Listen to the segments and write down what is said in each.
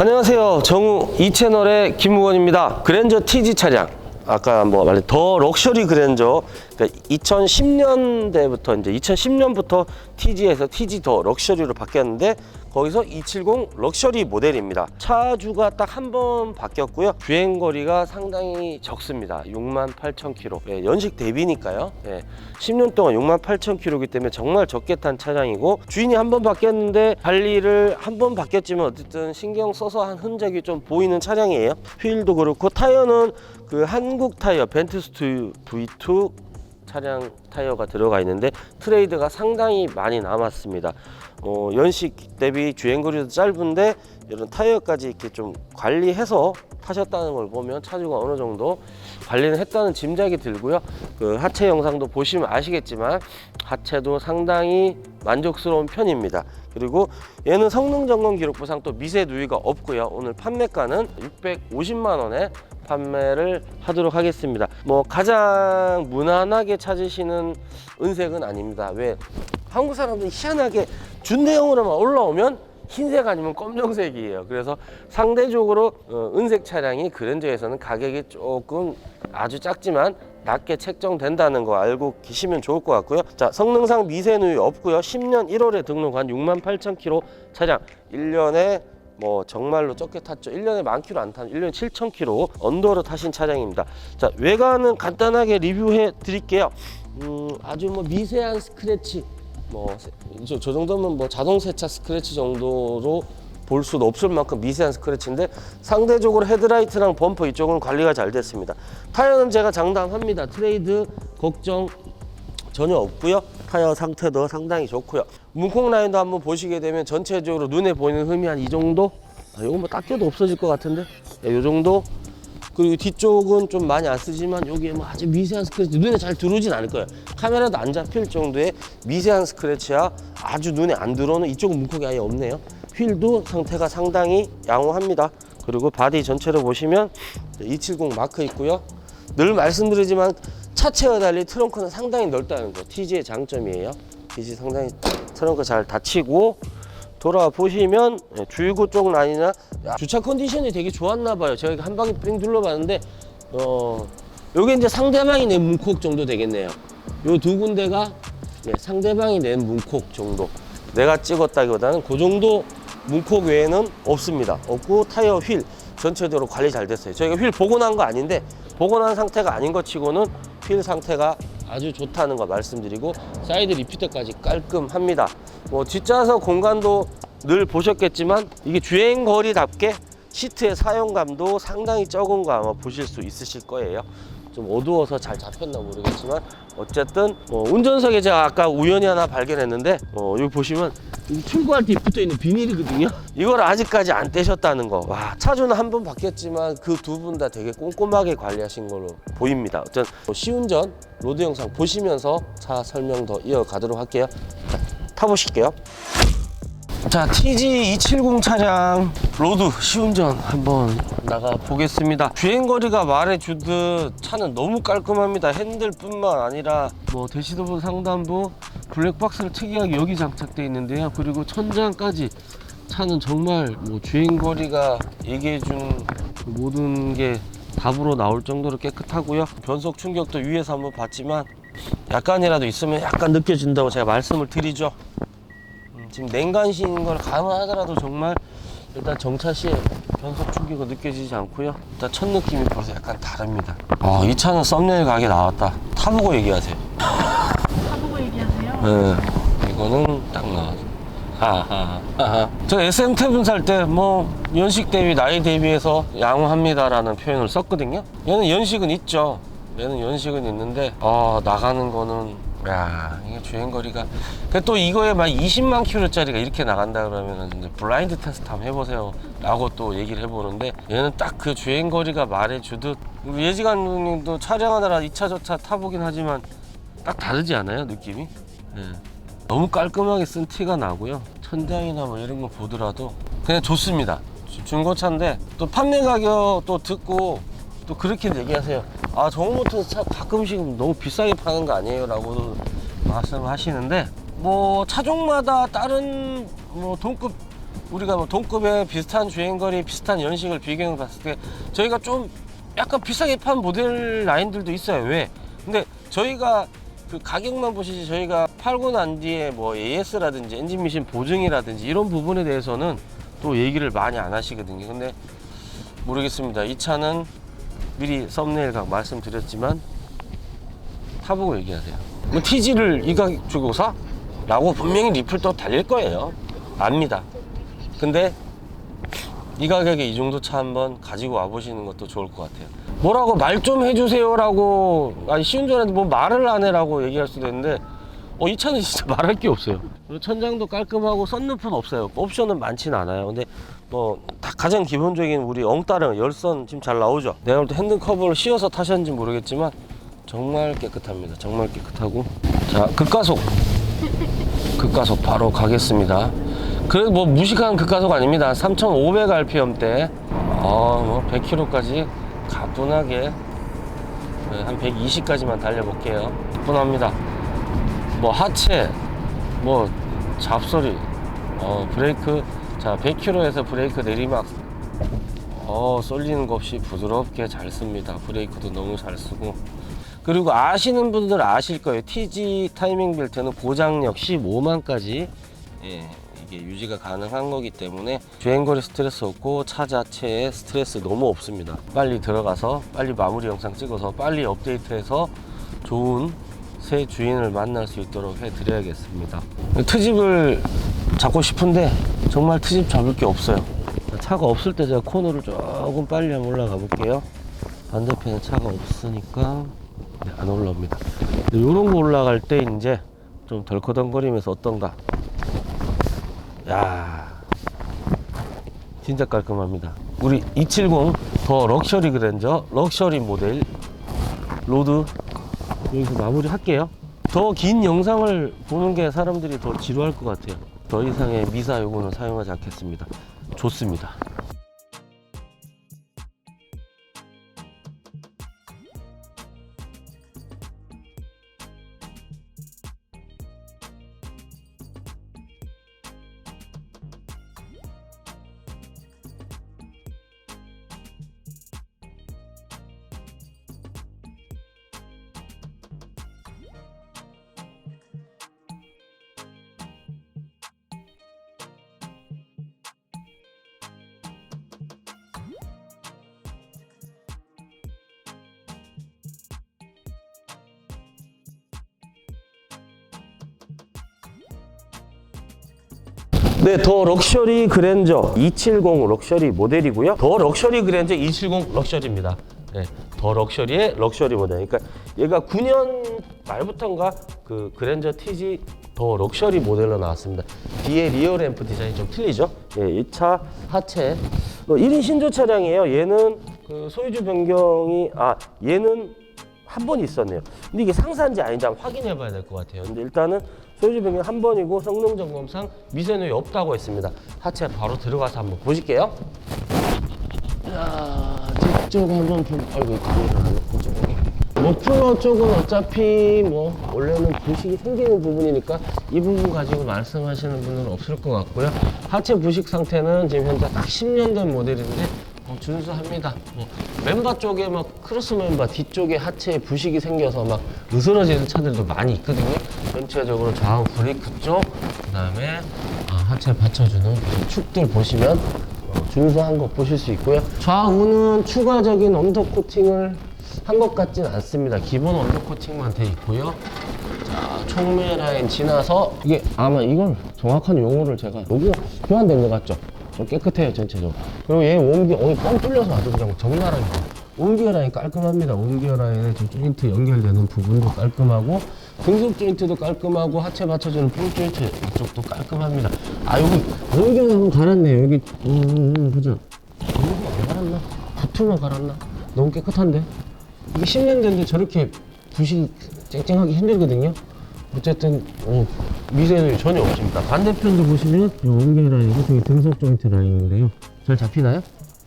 안녕하세요. 정우 이 채널의 김무건입니다. 그랜저 TG 차량. 아까 뭐 말해 더 럭셔리 그랜저 그러니까 2010년대부터 이제 2010년부터 TG에서 TG 더 럭셔리로 바뀌었는데 거기서 270 럭셔리 모델입니다. 차주가 딱 한 번 바뀌었고요. 주행 거리가 상당히 적습니다. 6만 8천 킬로. 예, 연식 대비니까요. 예, 10년 동안 6만 8천 킬로기 때문에 정말 적게 탄 차량이고 주인이 한 번 바뀌었는데 관리를 한 번 바뀌었지만 어쨌든 신경 써서 한 흔적이 좀 보이는 차량이에요. 휠도 그렇고 타이어는 그 한국 타이어 벤트스트 V2 차량 타이어가 들어가 있는데 트레이드가 상당히 많이 남았습니다. 어, 연식 대비 주행거리도 짧은데 이런 타이어까지 이렇게 좀 관리해서 타셨다는 걸 보면 차주가 어느 정도 관리는 했다는 짐작이 들고요. 그 하체 영상도 보시면 아시겠지만 하체도 상당히 만족스러운 편입니다. 그리고 얘는 성능 점검 기록부상 또 미세 누이가 없고요. 오늘 판매가는 650만 원에 판매를 하도록 하겠습니다. 뭐 가장 무난하게 찾으시는 은색은 아닙니다. 왜 한국 사람들이 희한하게 준대형으로만 올라오면 흰색 아니면 검정색이에요. 그래서 상대적으로 어, 은색 차량이 그랜저에서는 가격이 조금 아주 작지만 낮게 책정된다는 거 알고 계시면 좋을 것 같고요. 자, 성능상 미세 누이 없고요. 10년 1월에 등록한 6만 8천 킬로 차량 1년에 뭐 정말로 적게 탔죠. 1년에 만 킬로 안 탄, 1년에 7천 킬로 언더로 타신 차량입니다. 자, 외관은 간단하게 리뷰해 드릴게요. 음, 아주 뭐 미세한 스크래치 뭐저 저 정도면 뭐 자동 세차 스크래치 정도로 볼 수도 없을 만큼 미세한 스크래치인데 상대적으로 헤드라이트랑 범퍼 이쪽은 관리가 잘 됐습니다. 타이어는 제가 장담합니다. 트레이드 걱정 전혀 없고요. 타이어 상태도 상당히 좋고요. 문콕 라인도 한번 보시게 되면 전체적으로 눈에 보이는 흠이 한 이 정도? 아, 이거 뭐 닦여도 없어질 것 같은데? 이 정도? 그리고 뒤쪽은 좀 많이 안 쓰지만 여기에 뭐 아주 미세한 스크래치 눈에 잘 들어오진 않을 거예요. 카메라도 안 잡힐 정도의 미세한 스크래치야 아주 눈에 안 들어오는 이쪽은 문콕이 아예 없네요. 휠도 상태가 상당히 양호합니다. 그리고 바디 전체를 보시면 270 마크 있고요. 늘 말씀드리지만 차체와 달리 트렁크는 상당히 넓다는 거 TG의 장점이에요. TG 상당히 트렁크 잘 닫히고 돌아 보시면 예, 주유구 쪽 라인이나 야, 주차 컨디션이 되게 좋았나 봐요. 제가 한 바퀴 삥 둘러봤는데 어 요게 이제 상대방이 낸 문콕 정도 되겠네요. 요 두 군데가 네, 상대방이 낸 문콕 정도. 내가 찍었다기보다는 그 정도 문콕 외에는 없습니다. 없고 타이어 휠 전체적으로 관리 잘 됐어요. 저희가 휠 복원한 거 아닌데 복원한 상태가 아닌 것 치고는 휠 상태가 아주 좋다는 거 말씀드리고 사이드 리피터까지 깔끔합니다. 뭐 뒷좌석 공간도 늘 보셨겠지만 이게 주행 거리답게 시트의 사용감도 상당히 적은 거 아마 보실 수 있으실 거예요. 좀 어두워서 잘 잡혔나 모르겠지만 어쨌든 뭐 운전석에 제가 아까 우연히 하나 발견했는데 어, 여기 보시면 이 출구할 때 붙어 있는 비닐이거든요. 이걸 아직까지 안 떼셨다는 거. 와 차주는 한번 바뀌었지만 그 두 분 다 되게 꼼꼼하게 관리하신 걸로 보입니다. 어쨌든 뭐 시운전 로드 영상 보시면서 차 설명 더 이어가도록 할게요. 자, 타보실게요. 자, TG 270 차량 로드 시운전 한번 나가 보겠습니다. 주행 거리가 말해주듯 차는 너무 깔끔합니다. 핸들뿐만 아니라 뭐 대시도부 상단부 블랙박스를 특이하게 여기 장착되어 있는데요. 그리고 천장까지 차는 정말 뭐 주행 거리가 얘기해준 그 모든 게 답으로 나올 정도로 깨끗하고요. 변속 충격도 위에서 한번 봤지만 약간이라도 있으면 약간 느껴진다고 제가 말씀을 드리죠. 음, 지금 냉간신인 걸 감안하더라도 정말 일단 정차 시에 변속 충격은 느껴지지 않고요. 일단 첫 느낌이 벌써 약간 다릅니다. 아, 이 차는 썸네일 가게 나왔다. 타보고 얘기하세요. 네, 이거는 딱 나왔어. 하하, 하하. 저 SM7 살때 뭐 연식 대비 나이 대비해서 양호합니다라는 표현을 썼거든요. 얘는 연식은 있죠. 얘는 연식은 있는데 어 나가는 거는 야 이게 주행 거리가 근데 또 이거에 막 20만 킬로짜리가 이렇게 나간다 그러면은 이제 블라인드 테스트 한번 해보세요 라고 또 얘기를 해보는데 얘는 딱 그 주행 거리가 말해주듯 우리 예지 감독님도 촬영하느라 2차 저차 타보긴 하지만 딱 다르지 않아요 느낌이? 예. 너무 깔끔하게 쓴 티가 나고요. 천장이나 뭐 이런 거 보더라도 그냥 좋습니다. 주- 중고차인데 또 판매 가격 또 듣고 또 그렇게 얘기하세요. 아 정모터 차 가끔씩 너무 비싸게 파는 거 아니에요? 라고 말씀을 하시는데 뭐 차종마다 다른 뭐 동급 우리가 뭐 동급의 비슷한 주행거리, 비슷한 연식을 비교해 봤을 때 저희가 좀 약간 비싸게 판 모델 라인들도 있어요. 왜? 근데 저희가 그 가격만 보시지 저희가 팔고 난 뒤에 뭐 AS라든지 엔진 미신 보증이라든지 이런 부분에 대해서는 또 얘기를 많이 안 하시거든요. 근데 모르겠습니다. 이 차는 미리 썸네일 각 말씀드렸지만 타보고 얘기하세요. 뭐 TG를 이 가격 주고 사? 라고 분명히 리플도 달릴 거예요. 압니다. 근데 이 가격에 이 정도 차 한번 가지고 와보시는 것도 좋을 것 같아요. 뭐라고 말 좀 해주세요라고 아니 쉬운 줄 알았는데 뭐 말을 안 해라고 얘기할 수도 있는데 어, 이 차는 진짜 말할 게 없어요. 그리고 천장도 깔끔하고 썬루프는 없어요. 옵션은 많지는 않아요. 근데 뭐다 가장 기본적인 우리 엉따른 열선 지금 잘 나오죠. 내가 볼 때 핸들 커버를 씌워서 타셨는지 모르겠지만 정말 깨끗합니다. 정말 깨끗하고 자 극가속 극가속 바로 가겠습니다. 그래도 뭐 무식한 극가속 아닙니다. 3,500 rpm대 어뭐 100km까지 가뿐하게 네, 한 120까지만 달려볼게요. 가뿐합니다. 뭐 하체, 뭐 잡소리, 어 브레이크, 자 100km에서 브레이크 내리막, 어 쏠리는 거 없이 부드럽게 잘 씁니다. 브레이크도 너무 잘 쓰고. 그리고 아시는 분들 아실 거예요. TG 타이밍 벨트는 고장력 15만까지 예, 이게 유지가 가능한 거기 때문에 주행거리 스트레스 없고 차 자체에 스트레스 너무 없습니다. 빨리 들어가서 빨리 마무리 영상 찍어서 빨리 업데이트해서 좋은 새 주인을 만날 수 있도록 해드려야겠습니다. 트집을 잡고 싶은데 정말 트집 잡을 게 없어요. 차가 없을 때 제가 코너를 조금 빨리 한번 올라가 볼게요. 반대편에 차가 없으니까 네, 안 올라옵니다. 이런 거 올라갈 때 이제 좀 덜커덩거리면서 어떤가. 야 진짜 깔끔합니다. 우리 270 더 럭셔리 그랜저 럭셔리 모델 로드 여기서 마무리 할게요. 더 긴 영상을 보는 게 사람들이 더 지루할 것 같아요. 더 이상의 미사 요구는 사용하지 않겠습니다. 좋습니다. 네, 더 럭셔리 그랜저 270 럭셔리 모델이고요. 더 럭셔리 그랜저 270 럭셔리입니다. 네, 더 럭셔리의 럭셔리 모델. 그러니까 얘가 9년 말부터인가 그 그랜저 TG 더 럭셔리 모델로 나왔습니다. 뒤에 리어 램프 디자인이 좀 틀리죠? 예, 이 차 하체 어, 1인 신조 차량이에요. 얘는 그 소유주 변경이 아 얘는 한 번 있었네요. 근데 이게 상사인지 아닌지 한번 확인해 봐야 될 것 같아요. 근데 일단은 소유주 변경 한 번이고 성능 점검상 미세누이 없다고 했습니다. 하체 바로 들어가서 한번 보실게요. 자, 뒤쪽 한번 좀, 아이고, 카메라 그쪽에. 머플러 쪽은 어차피 뭐 원래는 부식이 생기는 부분이니까 이 부분 가지고 말씀하시는 분은 없을 것 같고요. 하체 부식 상태는 지금 현재 딱 10년 된 모델인데 어, 준수합니다. 뭐 멤버 쪽에 막 크로스 멤버 뒤쪽에 하체에 부식이 생겨서 막 으스러지는 차들도 많이 있거든요. 전체적으로 좌우 브레이크 쪽, 그다음에 아, 하체 받쳐주는 그 축들 보시면 어, 준수한 거 보실 수 있고요. 좌우는 추가적인 언더 코팅을 한 것 같진 않습니다. 기본 언더 코팅만 돼 있고요. 자, 총매 라인 지나서 이게 아마 이건 정확한 용어를 제가 요거 교환된 것 같죠? 좀 깨끗해요 전체적으로. 그리고 얘 온기 어이 뻥 뚫려서 아주 그냥 적나라하게 온기어 라인 깔끔합니다. 온기어 라인에 저 조인트 연결되는 부분도 깔끔하고 등속 조인트도 깔끔하고 하체 받쳐주는 볼 조인트 이쪽도 깔끔합니다. 아 여기 온기어 한번 갈았네요. 여기 음, 음, 음 보자. 온기어 안 갈았나? 부트만 갈았나? 너무 깨끗한데? 이게 10년 됐는데 저렇게 부식 쨍쨍하기 힘들거든요. 어쨌든 어, 미세는 전혀 없습니다. 반대편도 보시면 이 옹개 라인이고 저기 등속 조인트 라인인데요. 잘 잡히나요?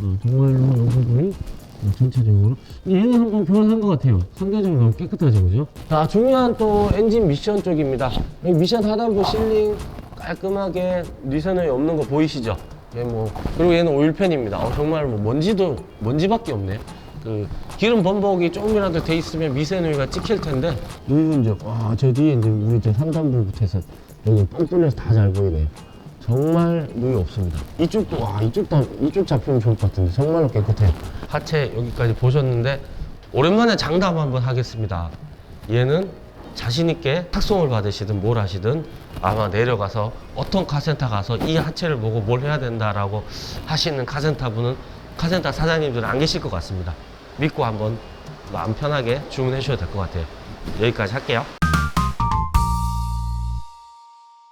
어, 정말로 이 부분이 어, 전체적으로 얘는 한번 교환한 것 같아요. 상대적으로 너무 깨끗하죠, 그죠? 자, 중요한 또 엔진 미션 쪽입니다. 미션 하단부 실링 깔끔하게 니선이 없는 거 보이시죠? 얘 뭐, 그리고 얘는 오일팬입니다. 어, 정말 뭐 먼지도, 먼지밖에 없네. 그, 기름 범벅이 조금이라도 돼 있으면 미세누이가 찍힐 텐데. 누이 이제, 와, 저 뒤에 이제 우리 이제 상단부부터 해서 여기 뻥 뚫려서 다 잘 보이네요. 정말 누이 없습니다. 이쪽도, 와, 이쪽도, 이쪽 잡히면 좋을 것 같은데. 정말로 깨끗해요. 하체 여기까지 보셨는데, 오랜만에 장담 한번 하겠습니다. 얘는 자신 있게 탁송을 받으시든 뭘 하시든 아마 내려가서 어떤 카센터 가서 이 하체를 보고 뭘 해야 된다라고 하시는 카센터 분은 카센터 사장님들은 안 계실 것 같습니다. 믿고 한번 마음 편하게 주문해 주셔도 될 것 같아요. 여기까지 할게요.